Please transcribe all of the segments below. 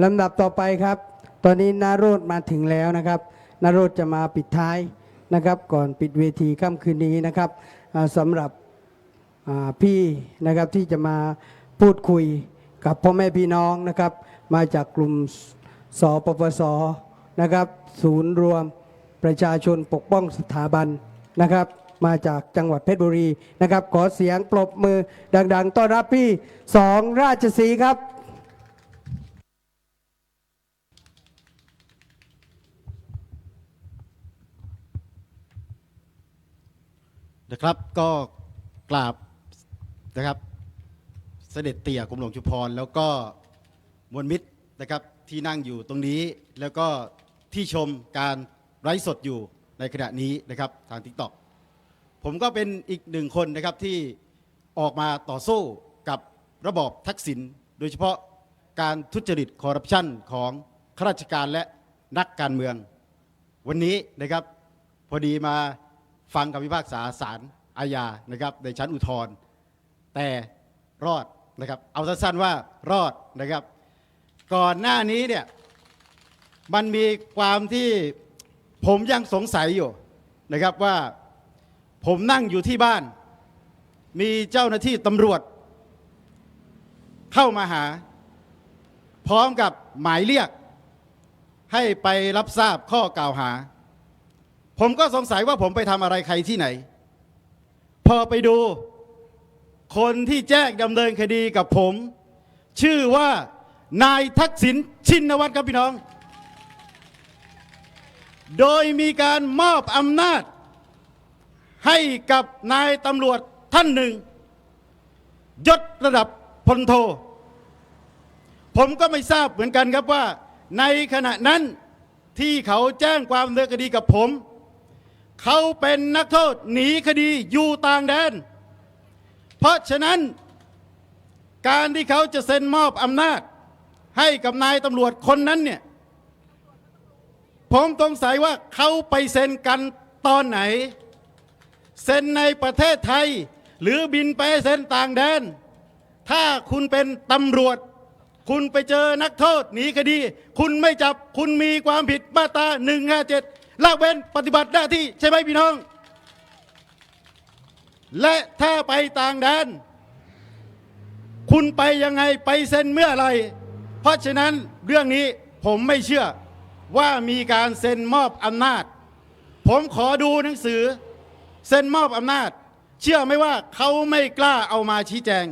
ลำดับต่อไปครับ ตอนนี้นาโรดมาถึงแล้วนะครับนาโรดจะมาปิดท้ายนะครับ ก่อนปิดเวทีค่ำคืนนี้นะครับสำหรับพี่นะครับที่จะมาพูดคุยกับพ่อแม่พี่น้องนะครับ มาจากกลุ่มสปปสนะครับ ศูนย์รวมประชาชนปกป้องสถาบันนะครับ มาจากจังหวัดเพชรบุรีนะครับ ขอเสียงปรบมือดัง ๆ ต้อนรับพี่สองราชสีครับ นะครับ ก็กราบนะครับ เสด็จเตี่ยกรมหลวงชุมพร แล้วก็มวลมิตรนะครับที่นั่งอยู่ตรงนี้แล้วก็ที่ชมการไลฟ์สดอยู่ในขณะนี้นะครับทางทิกตอกผมก็เป็นอีกหนึ่งคนนะครับที่ออกมาต่อสู้กับระบอบทักษิณโดยเฉพาะการทุจริตคอร์รัปชันของข้าราชการและนักการเมือง วันนี้นะครับพอดีมา ฟังคำพิพากษาศาลอาญานะครับในชั้นอุทธรณ์แต่รอดนะครับเอาสั้นๆว่ารอดนะครับ ก่อนหน้านี้เนี่ยมันมีความที่ผมยังสงสัยอยู่นะครับว่าผมนั่งอยู่ที่บ้าน มีเจ้าหน้าที่ตำรวจ เข้ามาหา พร้อมกับหมายเรียก ให้ไปรับทราบข้อกล่าวหา ผมก็สงสัยว่าผมไปทำอะไรใครที่ไหน พอไปดู คนที่แจ้งดำเนินคดีกับผม ชื่อว่านายทักษิณชินวัตรครับพี่น้อง โดยมีการมอบอำนาจ ให้กับนายตำรวจท่านหนึ่งยศระดับพลโท ผมก็ไม่ทราบเหมือนกันครับว่า ในขณะนั้นที่เขาแจ้งความดำเนินคดีกับผม เขาเป็นนักโทษหนีคดีอยู่ต่างแดน เพราะฉะนั้นการที่เขาจะเซ็นมอบอำนาจให้กับนายตำรวจคนนั้นเนี่ย ผมสงสัยว่าเขาไปเซ็นกันตอนไหน เซ็นในประเทศไทย หรือบินไปเซ็นต่างแดน ถ้าคุณเป็นตำรวจ คุณไปเจอนักโทษหนีคดี คุณไม่จับคุณมีความผิดมาตรา157 ละเว้นปฏิบัติหน้าที่ใช่ไหมพี่น้อง และถ้าไปต่างแดน คุณไปยังไงไปเซ็นเมื่อไร เพราะฉะนั้นเรื่องนี้ผมไม่เชื่อว่ามีการเซ็นมอบอำนาจ ผมขอดูหนังสือ เซ็นมอบอำนาจ เชื่อไหมว่าเขาไม่กล้าเอามาชี้แจง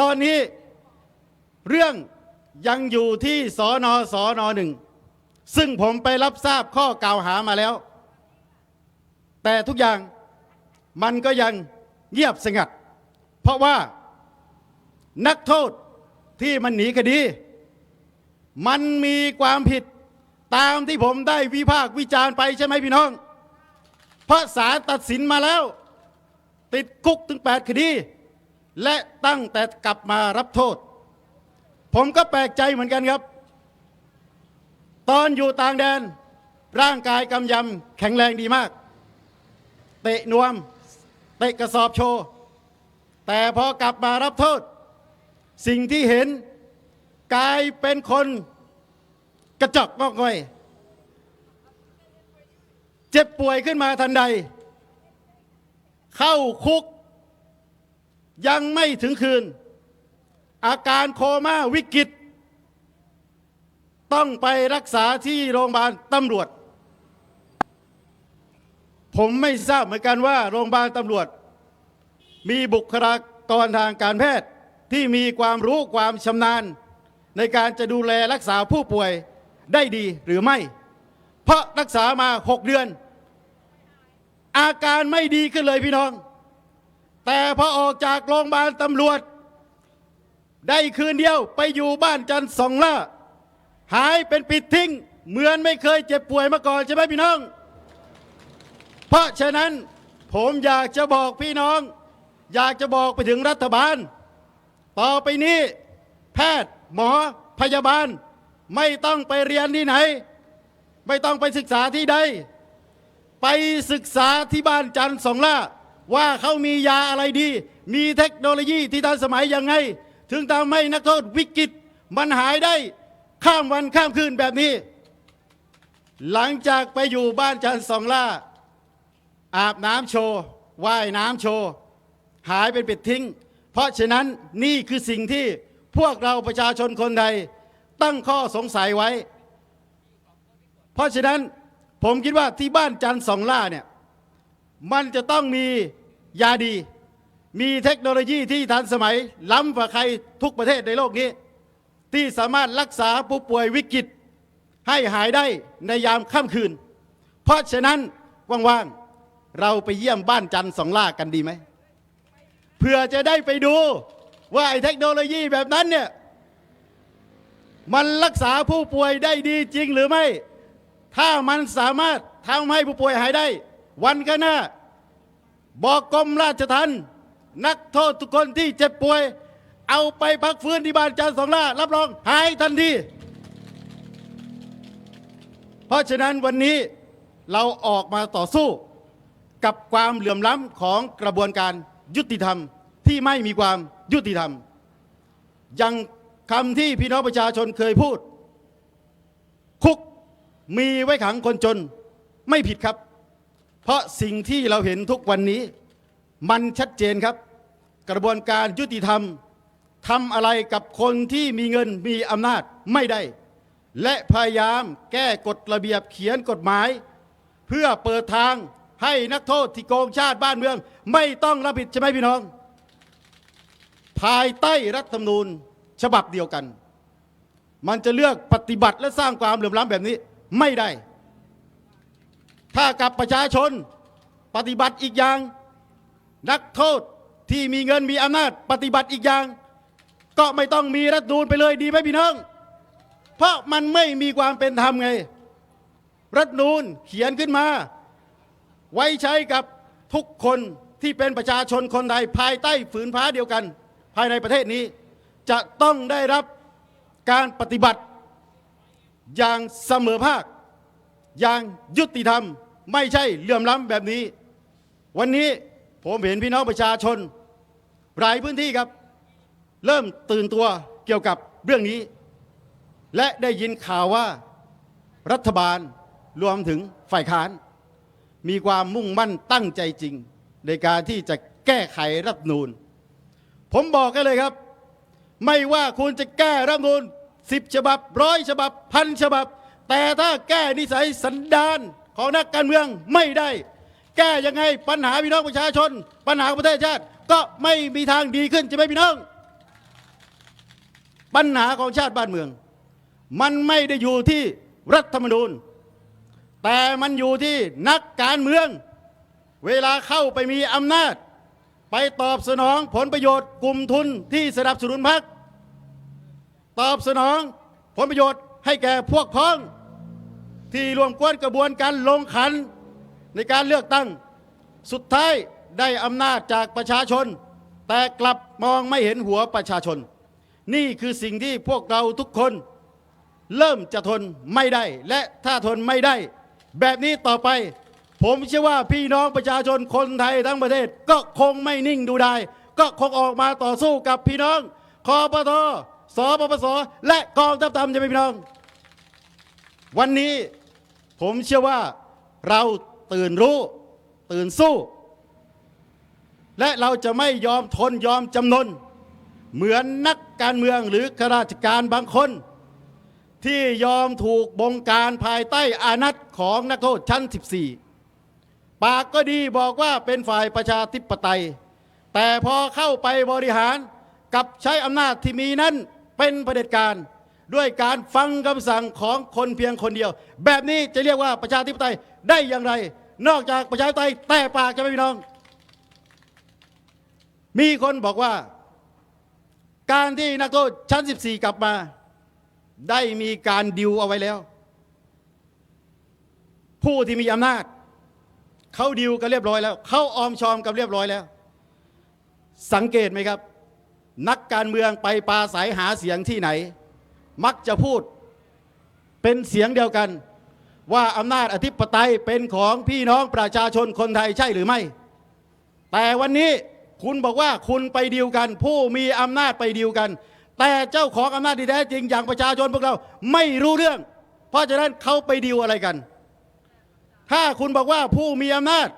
ตอนนี้เรื่องยังอยู่ที่สอนอสอนอหนึ่ง ซึ่งผมไปรับทราบข้อกล่าวหามาแล้ว แต่ทุกอย่างมันก็ยังเงียบสงัด เพราะว่านักโทษที่มันหนีคดี มันมีความผิดตามที่ผมได้วิพากษ์วิจารณ์ไปใช่ไหมพี่น้อง เพราะศาลตัดสินมาแล้ว ติดคุกถึง 8 คดี และตั้งแต่กลับมารับโทษ ผมก็แปลกใจเหมือนกันครับ ตอนอยู่ต่างแดน ร่างกายกำยำแข็งแรงดีมาก เตะนวม เตะกระสอบโชว์ แต่พอกลับมารับโทษ สิ่งที่เห็นกลายเป็นคนกระจอกงอกง่อย เจ็บป่วยขึ้นมาทันใด เข้าคุก ยังไม่ถึงคืน อาการโคม่าวิกฤต ต้องไปรักษาที่โรงพยาบาลตำรวจ ผมไม่ทราบเหมือนกันว่าโรงพยาบาลตำรวจ มีบุคลากรทางการแพทย์ที่มีความรู้ความชำนาญ ในการจะดูแลรักษาผู้ป่วยได้ดีหรือไม่ เพราะรักษามา 6 เดือน อาการไม่ดีขึ้นเลยพี่น้อง แต่พอออกจากโรงพยาบาลตำรวจ ได้คืนเดียวไปอยู่บ้านจันทร์สองล่า หายเป็นปิดทิ้ง เหมือนไม่เคยเจ็บป่วยมาก่อนใช่ไหมพี่น้อง เพราะฉะนั้นผมอยากจะบอกพี่น้อง อยากจะบอกไปถึงรัฐบาล ต่อไปนี้แพทย์หมอพยาบาล ไม่ต้องไปเรียนที่ไหน ไม่ต้องไปศึกษาที่ใด ไปศึกษาที่บ้านจันทร์สองล่าว่าเขามียาอะไรดี มีเทคโนโลยีที่ทันสมัยยังไง ถึงทำให้นักโทษวิกฤตมันหายได้ ข้ามวันข้ามคืนแบบนี้ หลังจากไปอยู่บ้านจันทร์สองล่า อาบน้ำโชว์ว่ายน้ำโชว์ หายเป็นปิดทิ้ง เพราะฉะนั้นนี่คือสิ่งที่พวกเราประชาชนคนไทยตั้งข้อสงสัยไว้ เพราะฉะนั้นผมคิดว่าที่บ้านจันทร์สองล่าเนี่ยมันจะต้องมียาดี มีเทคโนโลยีที่ทันสมัย ล้ำกว่าใครทุกประเทศในโลกนี้ ที่สามารถรักษาผู้ป่วยวิกฤตให้หายได้ในยามค่ำคืน เพราะฉะนั้นว่างๆเราไปเยี่ยมบ้านจันทร์สองล่ากันดีไหมเพื่อจะได้ไปดูว่าไอ้เทคโนโลยีแบบนั้นเนี่ยมันรักษาผู้ป่วยได้ดีจริงหรือไม่ ถ้ามันสามารถทำให้ผู้ป่วยหายได้ วันข้างหน้า บอกกรมราชทัณฑ์นักโทษทุกคนที่เจ็บป่วย เอาไปพักฟื้นที่บ้านจันทร์สองล่ารับรองหายทันที เพราะฉะนั้นวันนี้เราออกมาต่อสู้กับความเหลื่อมล้ำของกระบวนการยุติธรรมที่ไม่มีความยุติธรรม ยังคำที่พี่น้องประชาชนเคยพูด คุกมีไว้ขังคนจนไม่ผิดครับ เพราะสิ่งที่เราเห็นทุกวันนี้ มันชัดเจนครับ กระบวนการยุติธรรม ทำอะไรกับคนที่มีเงินมีอำนาจไม่ได้ และพยายามแก้กฎระเบียบเขียนกฎหมาย เพื่อเปิดทางให้นักโทษที่โกงชาติบ้านเมือง ไม่ต้องรับผิดใช่ไหมพี่น้อง ภายใต้รัฐธรรมนูญฉบับเดียวกัน มันจะเลือกปฏิบัติและสร้างความเหลื่อมล้ำแบบนี้ไม่ได้ ถ้ากับประชาชนปฏิบัติอีกอย่าง นักโทษที่มีเงินมีอำนาจปฏิบัติอีกอย่าง ก็ไม่ต้องมีรัฐนูญไปเลยดีไหมพี่น้อง เพราะมันไม่มีความเป็นธรรมไง รัฐนูญเขียนขึ้นมา ไว้ใช้กับทุกคนที่เป็นประชาชนคนไทยภายใต้ฝืนพ้าเดียวกัน ภายในประเทศนี้ จะต้องได้รับการปฏิบัติ อย่างเสมอภาค อย่างยุติธรรม ไม่ใช่เหลื่อมล้ำแบบนี้ วันนี้ผมเห็นพี่น้องประชาชนหลายพื้นที่ครับ เริ่มตื่นตัวเกี่ยวกับเรื่องนี้ และได้ยินข่าวว่ารัฐบาลรวมถึงฝ่ายค้าน มีความมุ่งมั่นตั้งใจจริง ในการที่จะแก้ไขรัฐนูญผมบอกกันเลยครับ ไม่ว่าคุณจะแก้รัฐนูญสิบฉบับร้อยฉบับพันฉบับ แต่ถ้าแก้นิสัยสันดานของนักการเมืองไม่ได้ แก้ยังไงปัญหาพี่น้องประชาชน ปัญหาของประเทศชาติ ก็ไม่มีทางดีขึ้นใช่ไหมพี่น้อง ปัญหาของชาติบ้านเมือง มันไม่ได้อยู่ที่รัฐธรรมนูญ แต่มันอยู่ที่นักการเมือง เวลาเข้าไปมีอำนาจ ไปตอบสนองผลประโยชน์กลุ่มทุนที่สนับสนุนพรรคตอบสนองผลประโยชน์ให้แก่พวกพ้อง ที่รวมกวนกระบวนการลงขันในการเลือกตั้ง สุดท้ายได้อำนาจจากประชาชน แต่กลับมองไม่เห็นหัวประชาชน นี่คือสิ่งที่พวกเราทุกคน เริ่มจะทนไม่ได้ และถ้าทนไม่ได้ แบบนี้ต่อไป ผมเชื่อว่าพี่น้องประชาชนคนไทยทั้งประเทศ ก็คงไม่นิ่งดูได้ ก็คงออกมาต่อสู้กับพี่น้องคอปทสปปส และกองทัพธรรมจะเป็นพี่น้อง วันนี้ผมเชื่อว่าเราตื่นรู้ตื่นสู้ และเราจะไม่ยอมทนยอมจำนน เหมือนนักการเมืองหรือข้าราชการบางคน ที่ยอมถูกบงการภายใต้อานัตของนักโทษชั้น 14 ปากก็ดีบอกว่าเป็นฝ่ายประชาธิปไตย แต่พอเข้าไปบริหารกับใช้อำนาจที่มีนั้นเป็นเผด็จการ ด้วยการฟังคำสั่งของคนเพียงคนเดียว แบบนี้จะเรียกว่าประชาธิปไตยได้อย่างไร นอกจากประชาธิปไตยแต่ปากจะไม่พี่น้อง มีคนบอกว่า การที่นักโทษชั้น 14 กลับมา ได้มีการดิวเอาไว้แล้ว ผู้ที่มีอำนาจ เขาดิวกันเรียบร้อยแล้ว เขาออมชอมกันเรียบร้อยแล้ว สังเกตไหมครับ นักการเมืองไปปาศัยหาเสียงที่ไหน มักจะพูดเป็นเสียงเดียวกัน ว่าอำนาจอธิปไตยเป็นของพี่น้องประชาชนคนไทยใช่หรือไม่ แต่วันนี้ คุณบอกว่าคุณไปดีลกัน ผู้มีอำนาจไปดีลกัน แต่เจ้าของอำนาจที่แท้จริงอย่างประชาชนพวกเราไม่รู้เรื่อง เพราะฉะนั้นเขาไปดิวอะไรกัน ถ้าคุณบอกว่าผู้มีอำนาจ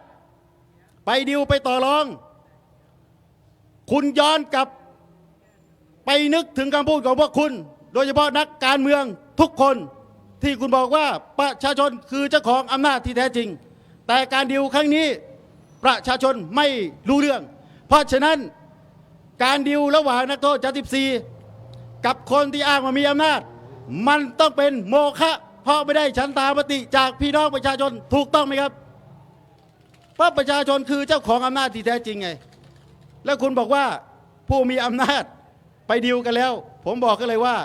ไปดิวไปต่อรอง คุณย้อนกลับไปนึกถึงคำพูดของพวกคุณ โดยเฉพาะนักการเมืองทุกคนที่คุณบอกว่าประชาชนคือเจ้าของอำนาจที่แท้จริง แต่การดิวครั้งนี้ประชาชนไม่รู้เรื่อง เพราะฉะนั้นการดิวระหว่างนักโทษจัติบซีกับคนที่อ้างว่ามีอำนาจ มันต้องเป็นโมฆะเพราะไม่ได้ฉันตามติจากพี่น้องประชาชนถูกต้องไหมครับ เพราะประชาชนคือเจ้าของอำนาจที่แท้จริงไง แล้วคุณบอกว่าผู้มีอำนาจไปดิวกันแล้ว ผมบอกกันเลยว่า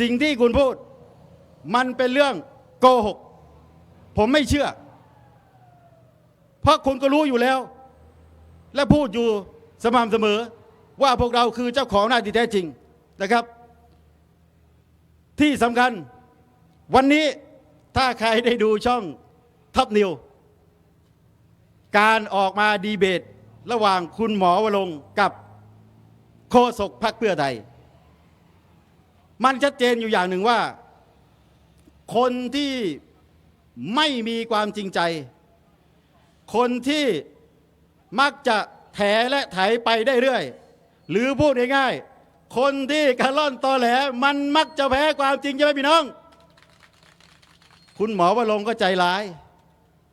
สิ่งที่คุณพูด มันเป็นเรื่องโกหก ผมไม่เชื่อ เพราะคุณก็รู้อยู่แล้ว และพูดอยู่สม่ำเสมอว่าพวกเราคือเจ้าของหน้าที่แท้จริงนะครับ ที่สำคัญวันนี้ถ้าใครได้ดูช่องท็อปนิว การออกมาดีเบต ระหว่างคุณหมอวรงกับโฆษกพรรคเพื่อไทย มันชัดเจนอยู่อย่างหนึ่งว่า คนที่ไม่มีความจริงใจ คนที่ มักจะแถและไถไปได้เรื่อย หรือพูดง่ายๆคนที่กระล่อนตอแหลมันมักจะแพ้ความจริงใช่ไหมพี่น้อง คุณหมอวรงก็ใจร้าย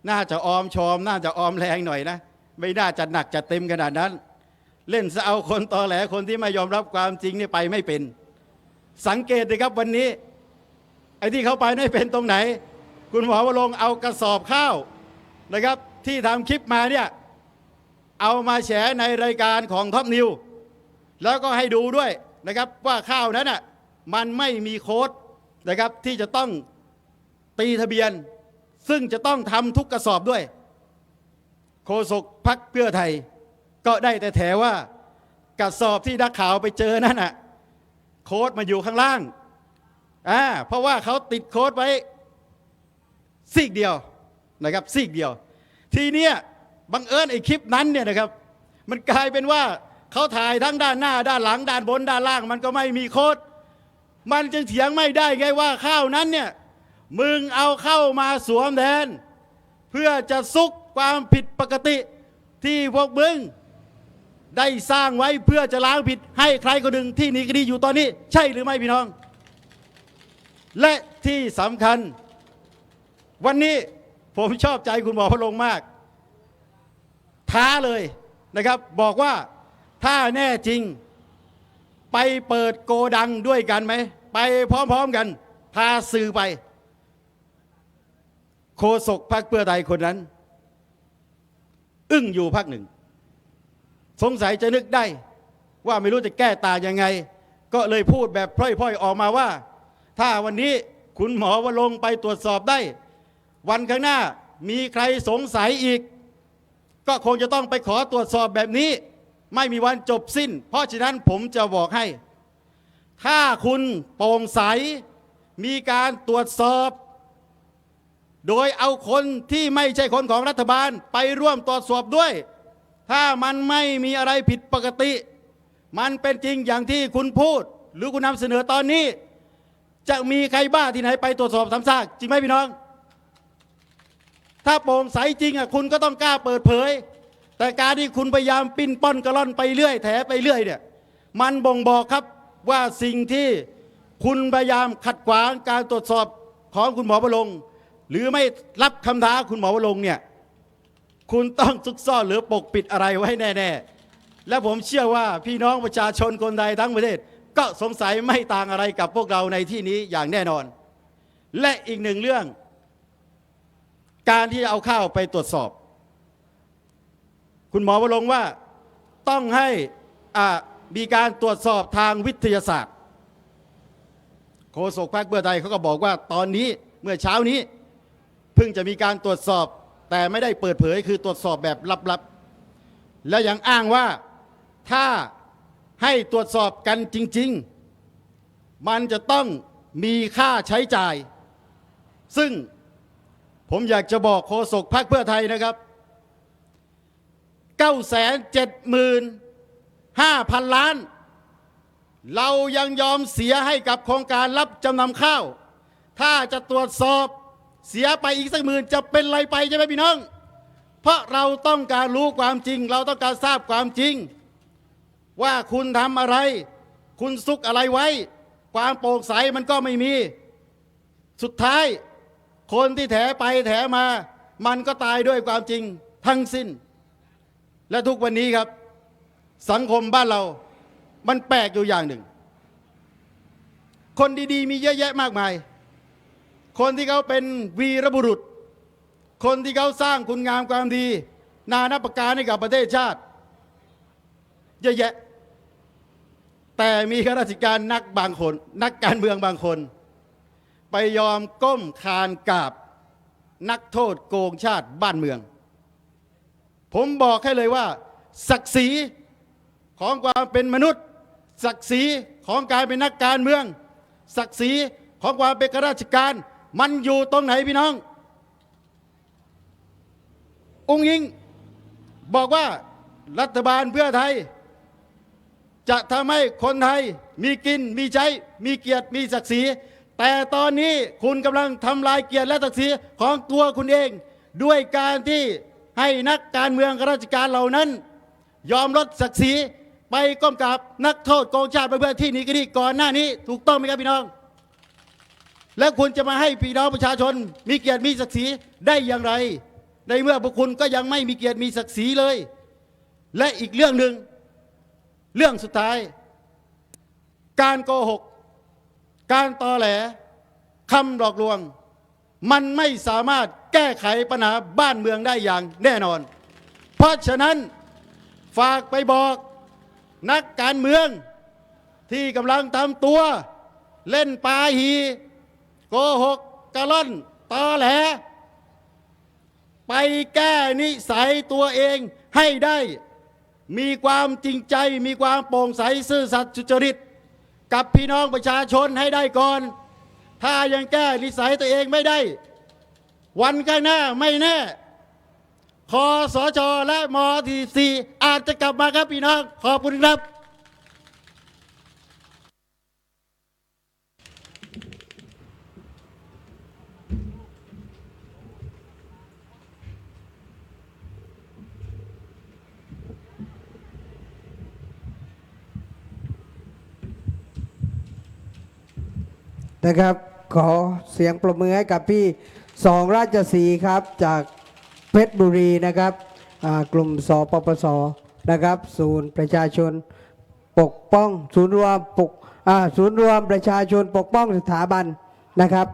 น่าจะออมชอม น่าจะออมแรงหน่อยนะ ไม่น่าจะหนักจะเต็มขนาดนั้น เล่นซะเอาคนตอแหลคนที่ไม่ยอมรับความจริงนี่ไปไม่เป็น สังเกตเลยครับวันนี้ ไอ้ที่เขาไปไม่เป็นตรงไหน คุณหมอวรงเอากระสอบข้าวนะครับ ที่ทำคลิปมาเนี่ย เอามาแฉในรายการของท็อปนิวแล้วก็ให้ดูด้วยนะครับว่าข้าวนั้นน่ะมันไม่มีโค้ดนะครับที่จะต้องตีทะเบียน ซึ่งจะต้องทำทุกกระสอบด้วยโฆษกพักเพื่อไทย ก็ได้แต่แถว่ากระสอบที่นักข่าวไปเจอนั่นน่ะโค้ดมาอยู่ข้างล่างอ่าเพราะว่าเขาติดโค้ดไว้ซีกเดียวนะครับซีกเดียว ทีเนี้ย บังเอิญไอ้คลิปนั้นเนี่ยนะครับ มันกลายเป็นว่าเขาถ่ายทั้งด้านหน้า ด้านหลัง ด้านบน ด้านล่าง มันก็ไม่มีโค้ดมันจึงเถียงไม่ได้ไงว่าข้าวนั้นเนี่ยมึงเอาเข้ามาสวมแทน เพื่อจะซุกความผิดปกติที่พวกมึงได้สร้างไว้เพื่อจะล้างผิดให้ใครคนหนึ่งที่หนีคดีอยู่ตอนนี้ ใช่หรือไม่พี่น้อง และที่สำคัญ วันนี้ผมชอบใจคุณหมอพลงมาก ท้าเลยนะครับ บอกว่าถ้าแน่จริง ไปเปิดโกดังด้วยกันไหม ไปพร้อมๆกัน พาสื่อไป โคศกพรรคเพื่อไทยคนนั้น อึ้งอยู่พักหนึ่ง สงสัยจะนึกได้ ว่าไม่รู้จะแก้ตายังไง ก็เลยพูดแบบพร่อยๆออกมาว่า ถ้าวันนี้คุณหมอวรงค์ไปตรวจสอบได้ วันข้างหน้ามีใครสงสัยอีก ก็คงจะต้องไปขอตรวจสอบแบบนี้ ไม่มีวันจบสิ้น เพราะฉะนั้นผมจะบอกให้ ถ้าคุณโปร่งใส มีการตรวจสอบ โดยเอาคนที่ไม่ใช่คนของรัฐบาลไปร่วมตรวจสอบด้วย ถ้ามันไม่มีอะไรผิดปกติ มันเป็นจริงอย่างที่คุณพูด หรือคุณนำเสนอตอนนี้ จะมีใครบ้าที่ไหนไปตรวจสอบซ้ำซากจริงไหมพี่น้อง ถ้าโปร่งใสจริงอะคุณก็ต้องกล้าเปิดเผย แต่การที่คุณพยายามปิ้นป้อนกระล่อนไปเรื่อย แถไปเรื่อยเนี่ยมันบ่งบอกครับว่าสิ่งที่คุณพยายามขัดขวางการตรวจสอบของคุณหมอประลงหรือไม่รับคำท้าคุณหมอประลงเนี่ยคุณต้องซุกซ่อนหรือปกปิดอะไรไว้แน่ ๆ และผมเชื่อว่าพี่น้องประชาชนคนใดทั้งประเทศ ก็สงสัยไม่ต่างอะไรกับพวกเราในที่นี้อย่างแน่นอน และอีกหนึ่งเรื่อง การที่เอาข้าวไปตรวจสอบ คุณหมอวรงว่าต้องให้มีการตรวจสอบทางวิทยาศาสตร์ โฆษกพรรคเพื่อไทยเขาก็บอกว่าตอนนี้เมื่อเช้านี้เพิ่งจะมีการตรวจสอบ แต่ไม่ได้เปิดเผยคือตรวจสอบแบบลับๆ และยังอ้างว่าถ้าให้ตรวจสอบกันจริง ๆ มันจะต้องมีค่าใช้จ่าย ซึ่ง ผมอยากจะบอกโฆษกพรรคเพื่อไทยนะครับ9 7 5 0 0 0 ล้าน เรายังยอมเสียให้กับโครงการรับจำนำข้าว ถ้าจะตรวจสอบเสียไปอีกสักหมื่นจะเป็นไรไปใช่ไหมพี่น้อง เพราะเราต้องการรู้ความจริง เราต้องการทราบความจริง ว่าคุณทำอะไร คุณซุกอะไรไว้ ความโปร่งใสมันก็ไม่มี สุดท้าย คนที่แถไปแถมา มันก็ตายด้วยความจริงทั้งสิ้น และทุกวันนี้ครับ สังคมบ้านเรา มันแปลกอยู่อย่างหนึ่ง คนดีๆ มีเยอะแยะมากมาย คนที่เขาเป็นวีรบุรุษ คนที่เขาสร้างคุณงามความดี นานาประการให้กับประเทศชาติ เยอะแยะ แต่มีข้าราชการนักบางคน นักการเมืองบางคน ไปยอมก้มคานกราบนักโทษโกงชาติบ้านเมือง ผมบอกให้เลยว่า ศักดิ์ศรีของความเป็นมนุษย์ ศักดิ์ศรีของการเป็นนักการเมือง ศักดิ์ศรีของความเป็นข้าราชการ มันอยู่ตรงไหนพี่น้อง องค์ยิงบอกว่ารัฐบาลเพื่อไทย จะทำให้คนไทยมีกินมีใช้ มีเกียรติมีศักดิ์ศรี แต่ตอนนี้คุณกำลังทำลายเกียรติและศักดิ์ศรีของตัวคุณเอง ด้วยการที่ให้นักการเมืองข้าราชการเหล่านั้น ยอมลดศักดิ์ศรีไปก้มกับนักโทษโกงชาติไปเพื่อที่หนี้คดีก่อนหน้านี้ ถูกต้องไหมครับพี่น้อง แล้วคุณจะมาให้พี่น้องประชาชน มีเกียรติมีศักดิ์ศรีได้อย่างไร ในเมื่อพวกคุณก็ยังไม่มีเกียรติมีศักดิ์ศรีเลย และอีกเรื่องหนึ่งเรื่องสุดท้าย การโกหก การตอแหลคำหลอกลวง มันไม่สามารถแก้ไขปัญหาบ้านเมืองได้อย่างแน่นอน เพราะฉะนั้นฝากไปบอกนักการเมืองที่กำลังทำตัวเล่นปาหีโกหกกะล่อนตอแหล ไปแก้นิสัยตัวเองให้ได้ มีความจริงใจมีความโปร่งใสซื่อสัตย์สุจริต กับพี่น้องประชาชนให้ได้ก่อน ถ้ายังแก้นิสัยตัวเองไม่ได้ วันข้างหน้าไม่แน่คอสชและมทีสีอาจจะกลับมาครับพี่น้อง ขอบคุณครับ นะครับ ขอเสียงปรบมือให้กับพี่สองราชสีครับจากเพชรบุรีนะครับกลุ่มสปปสนะครับ ศูนย์ประชาชนปกป้อง ศูนย์รวมปกศูนย์รวมประชาชนปกป้องสถาบันนะครับ